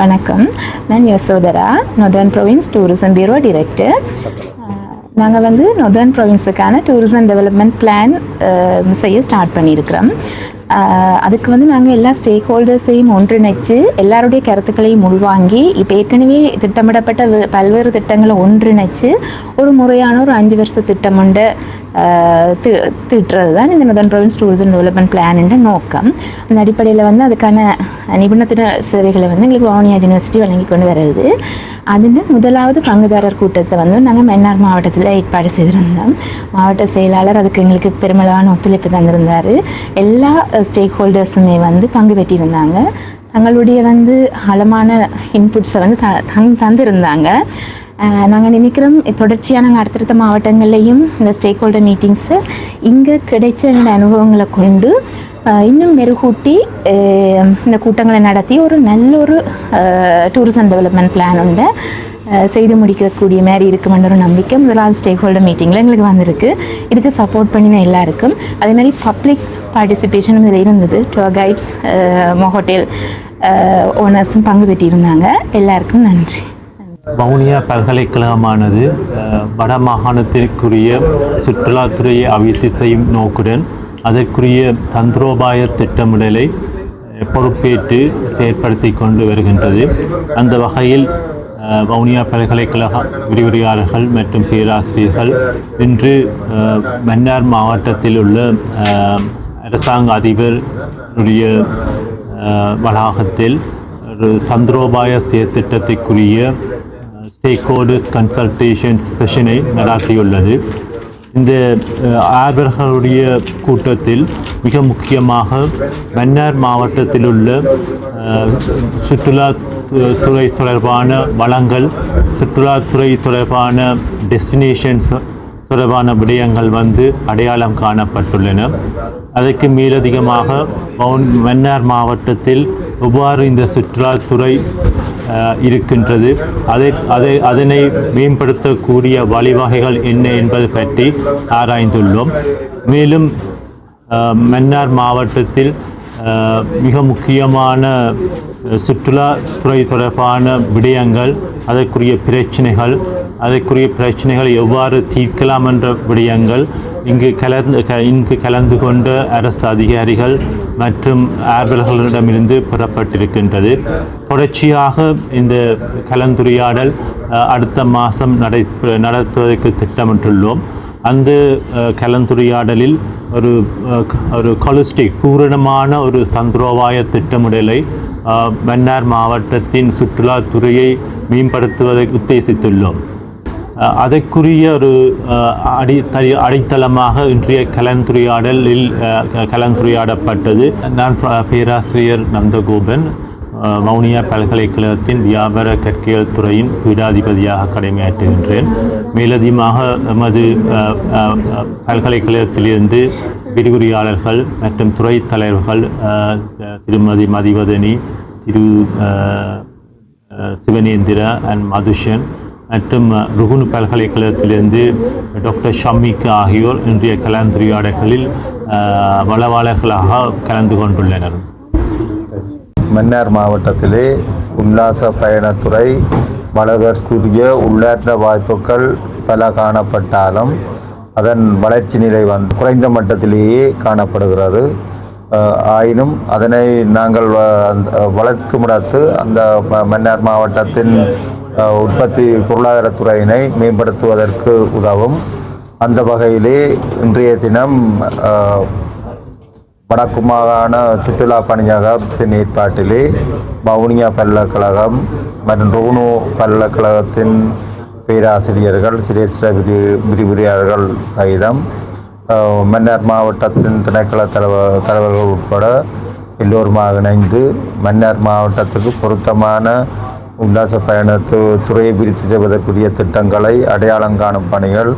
வணக்கம். நான் Yasodhara northern province tourism bureau director நாங்கள் வந்து நொதர்ன் ப்ரொவின்ஸுக்கான டூரிசம் டெவலப்மெண்ட் பிளான் செய்ய ஸ்டார்ட் பண்ணியிருக்கிறோம். அதுக்கு வந்து நாங்கள் எல்லா ஸ்டேக் ஹோல்டர்ஸையும் ஒன்றிணைச்சு எல்லாருடைய கருத்துக்களையும் உள்வாங்கி இப்போ ஏற்கனவே திட்டமிடப்பட்ட பல்வேறு திட்டங்களை ஒன்றிணைச்சு ஒரு முறையான ஒரு அஞ்சு வருஷ திட்டம் உண்டு திட்டுறது தான் இந்த northern province tourism development plan நோக்கம். அந்த அடிப்படையில் வந்து அதுக்கான நிபுணத்துவ சேவைகளை வந்து எங்களுக்கு வவுனியா யூனிவர்சிட்டி வழங்கி கொண்டு வருது அதில் முதலாவது பங்குதாரர் கூட்டத்தை வந்து நாங்கள் மன்னார் மாவட்டத்தில் ஏற்பாடு செய்திருந்தோம். மாவட்ட செயலாளர் அதுக்கு எங்களுக்கு பெருமளவான ஒத்துழைப்பு தந்திருந்தார். எல்லா ஸ்டேக் ஹோல்டர்ஸுமே வந்து பங்கு பெற்றிருந்தாங்க. தங்களுடைய வந்து ஆழமான இன்புட்ஸை வந்து த தங் தந்திருந்தாங்க. நாங்கள் நினைக்கிறோம் தொடர்ச்சியாக நாங்கள் அடுத்தடுத்த மாவட்டங்கள்லையும் இந்த ஸ்டேக் ஹோல்டர் மீட்டிங்ஸு இங்கே கிடைச்ச எங்களோட அனுபவங்களை கொண்டு இன்னும் மெருகூட்டி இந்த கூட்டங்களை நடத்தி ஒரு நல்ல ஒரு டூரிசம் டெவலப்மெண்ட் பிளான் உண்டு. செய்து முடிக்கக்கூடிய மாதிரி இருக்குமென்ற ஒரு நம்பிக்கை முதலாவது ஸ்டேக் ஹோல்டர் மீட்டிங்கில் எங்களுக்கு வந்திருக்கு. இதுக்கு சப்போர்ட் பண்ணின எல்லாருக்கும். அதே மாதிரி பப்ளிக் பார்ட்டிசிபேஷனும் இதில் இருந்தது. டூர் கைட்ஸ் ஹோட்டல் ஓனர்ஸும் பங்கு பெற்றிருந்தாங்க. எல்லாருக்கும் நன்றி. வவுனியா பல்கலைக்கழகமானது வட மாகாணத்திற்குரிய சுற்றுலாத்துறையை அபிவிருத்தி செய்யும் நோக்குடன் அதற்குரிய தந்திரோபாய திட்டமிடலை பொறுப்பேற்று செயற்படுத்தி கொண்டு வருகின்றது. அந்த வகையில் வவுனியா பல்கலைக்கழக விரிவுரையாளர்கள் மற்றும் பேராசிரியர்கள் இன்று மன்னார் மாவட்டத்தில் உள்ள அரசாங்க அதிபருடைய வளாகத்தில் ஒரு சந்திரோபாய செயற்திட்டத்திற்குரிய ஸ்டேக்ஹோல்டர்ஸ் கன்சல்டேஷன்ஸ் கன்சல்டேஷன் செஷனை நடாத்தியுள்ளது. இந்த ஆர்வர்களுடைய கூட்டத்தில் மிக முக்கியமாக மன்னார் மாவட்டத்தில் உள்ள சுற்றுலா துறை தொடர்பான வளங்கள் சுற்றுலாத்துறை தொடர்பான டெஸ்டினேஷன்ஸ் தொடர்பான விடயங்கள் வந்து அடையாளம் காணப்பட்டுள்ளன. அதற்கு மேலதிகமாக மன்னார் மாவட்டத்தில் எவ்வாறு இந்த சுற்றுலாத்துறை இருக்கின்றது. அதை அதை அதனை மேம்படுத்தக்கூடிய வழிவகைகள் என்ன என்பது பற்றி ஆராய்ந்துள்ளோம். மேலும் மன்னார் மாவட்டத்தில் மிக முக்கியமான சுற்றுலாத்துறை தொடர்பான விடயங்கள் அதற்குரிய பிரச்சனைகள் அதற்குரிய பிரச்சனைகளை எவ்வாறு தீர்க்கலாம் என்ற விடயங்கள் இங்கு கலந்து க- இங்கு கலந்து கொண்ட அரசு அதிகாரிகள் மற்றும் ஆர்வலர்களிடமிருந்து பெறப்பட்டிருக்கின்றது. தொடர்ச்சியாக இந்த கலந்துரையாடல் அடுத்த மாதம் நடை நடத்துவதற்கு திட்டமிட்டுள்ளோம். அந்த கலந்துரையாடலில் ஒரு ஒரு கொலிஸ்டிக் பூரணமான ஒரு தந்திரோபாய திட்டமிடலை மன்னார் மாவட்டத்தின் சுற்றுலாத்துறையை மேம்படுத்துவதை உத்தேசித்துள்ளோம். அதற்குரிய ஒரு அடி தடி- அடித்தளமாக இன்றைய கலந்துரையாடலில் கலந்துரையாடப்பட்டது. நான் பேராசிரியர் நந்தகோபன் மௌனியா வவுனியா பல்கலைக்கழகத்தின் வியாபார கற்கையல் துறையின் பீடாதிபதியாக கடமையாற்றுகின்றேன். மேலதிகமாக எமது பல்கலைக்கழகத்திலிருந்து விரிவுரையாளர்கள் மற்றும் துறை தலைவர்கள் திருமதி மதிவதனி திரு சிவனேந்திரா அண்ட் மதுஷன் மற்றும் ருகுனு பல்கலைக்கழகத்திலிருந்து டாக்டர் ஷம்மிக் ஆகியோர் இன்றைய கலந்துரையாடல்களில் வளவாளர்களாக கலந்து கொண்டுள்ளனர். மன்னார் மாவட்டத்திலே உல்லாச பயணத்துறை வளர்வதற்குரிய உள்ளாற்ற வாய்ப்புகள் பல காணப்பட்டாலும் அதன் வளர்ச்சி நிலை வந்து குறைந்த மட்டத்திலேயே காணப்படுகிறது. ஆயினும் அதனை நாங்கள் வ- அந்த வளர்க்கும் இடத்து அந்த மன்னார் மாவட்டத்தின் உற்பத்தி பொருளாதாரத்துறையினை மேம்படுத்துவதற்கு உதவும். அந்த வகையிலே இன்றைய தினம் வடக்கு மாகாண சுற்றுலா பணியகத்தின் ஏற்பாட்டிலே வவுனியா பல்கலைக்கழகம் மற்றும் ரோனோ பல்கலைக்கழகத்தின் பேராசிரியர்கள் சிரேஷ்ட விரி விரிவுரையாளர்கள் சகிதம். மன்னார் மாவட்டத்தின் திணைக்கள தலைவர் தலைவர்கள் உட்பட எல்லோருமாக இணைந்து மன்னார் மாவட்டத்துக்கு பொருத்தமான உல்லாச பயணத்து துறையை விருத்தி செய்வதற்குரிய திட்டங்களை அடையாளம் காணும் பணிகள்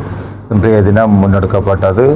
இன்றைய தினம் முன்னெடுக்கப்பட்டது.